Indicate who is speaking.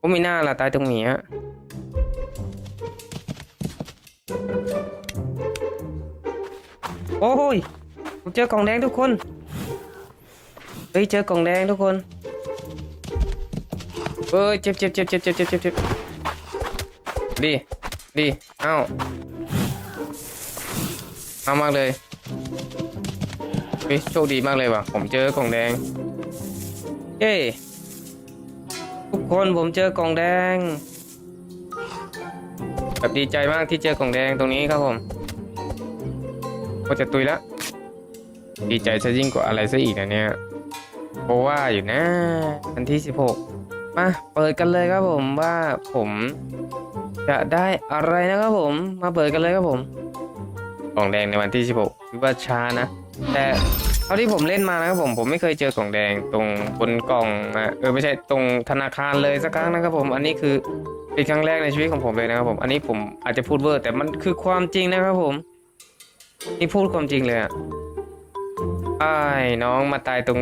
Speaker 1: ก็ม่น่าละตายตรงนี้ฮะโอ้ยผมเจอกล่องแดงทุกคน เฮ้ยเจอกล่องแดงทุกคน เอ้ยเจ็บเจ็บเจ็บเจ็บเจ็บเจ็บเจ็บดีดีเอ้าเอามากเลยเฮ้ยโชคดีมากเลยว่ะ ผมเจอกล่องแดงเย้ ทุกคนผมเจอกล่องแดงแบบดีใจมากที่เจอกล่องแดงตรงนี้ครับผมก็จะตุยละดีใจซะยิ่งกว่าอะไรซะอีกนะเนี่ยเพราะว่าอยู่นะวันที่ 16 มาเปิดกันเลยครับผมว่าผมจะได้อะไรนะครับผม มาเปิดกันเลยครับผมกล่องแดงในวันที่ 16คิดว่าช้านะ แต่ ท่าที่ผมเล่นมานะครับผมผมไม่เคยเจอกล่องแดงตรงบนกล่องนะเออไม่ใช่ตรงธนาคารเลยสักครั้งนะครับผมอันนี้คือเป็นครั้งแรกในชีวิตของผมเลยนะครับผม อันนี้ผมอาจจะพูดเวอร์แต่มันคือความจริงนะครับผม นี่พูดความจริงเลยอะไอ้ายน้องมาตายตรง